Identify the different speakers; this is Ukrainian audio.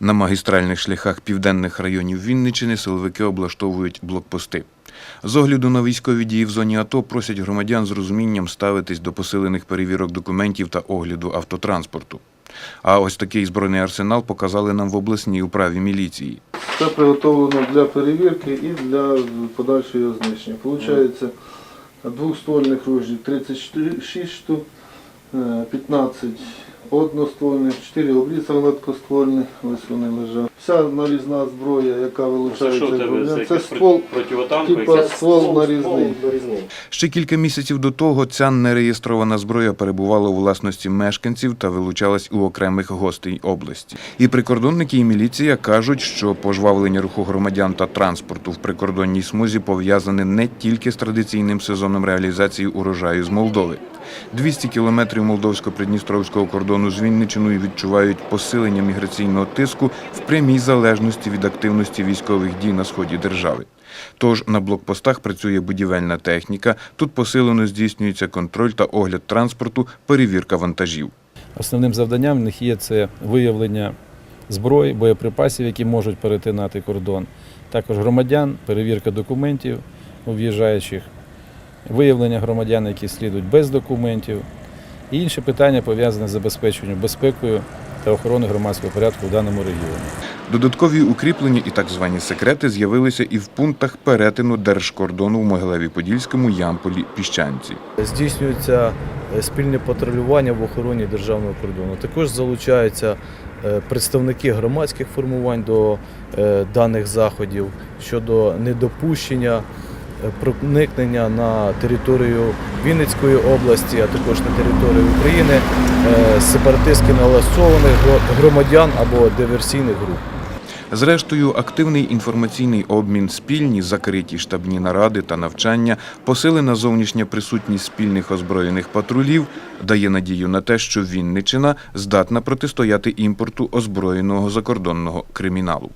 Speaker 1: На магістральних шляхах південних районів Вінничини силовики облаштовують блокпости. З огляду на військові дії в зоні АТО просять громадян з розумінням ставитись до посилених перевірок документів та огляду автотранспорту. А ось такий збройний арсенал показали нам в обласній управі міліції.
Speaker 2: Це приготовлено для перевірки і для подальшого його знищення. Получається двохствольних ружів 36 штук, е, 15 одноствольних, 4 обрізаних гладкоствольних, ось вони лежать. Вся нарізна зброя, яка
Speaker 3: Це
Speaker 2: вилучається
Speaker 3: що тебе? Це
Speaker 2: це ствол, типа ствол нарізний.
Speaker 1: Ще кілька місяців до того ця нереєстрована зброя перебувала у власності мешканців та вилучалась у окремих гостей області. І прикордонники і міліція кажуть, що пожвавлення руху громадян та транспорту в прикордонній смузі пов'язане не тільки з традиційним сезоном реалізації урожаю з Молдови. 200 кілометрів молдовсько-придністровського кордону з Вінничиною відчувають посилення міграційного тиску в прямій залежності від активності військових дій на сході держави. Тож на блокпостах працює будівельна техніка, тут посилено здійснюється контроль та огляд транспорту, перевірка вантажів.
Speaker 4: Основним завданням в них є це виявлення зброї, боєприпасів, які можуть перетинати кордон, також громадян, перевірка документів у в'їжджаючих, виявлення громадян, які слідують без документів, і інші питання пов'язані з забезпеченням безпекою та охороною громадського порядку в даному регіоні.
Speaker 1: Додаткові укріплення і так звані секрети з'явилися і в пунктах перетину держкордону в Могилеві-Подільському, Ямполі, Піщанці.
Speaker 5: Здійснюється е, спільне патрулювання в охороні державного кордону. Також залучаються е, представники громадських формувань до е, даних заходів щодо недопущення проникнення на територію Вінницької області, а також на територію України е, сепаратистськи налаштованих громадян або диверсійних груп.
Speaker 1: Зрештою, активний інформаційний обмін, спільні закриті штабні наради та навчання, посилена зовнішня присутність спільних озброєних патрулів дає надію на те, що Вінничина здатна протистояти імпорту озброєного закордонного криміналу.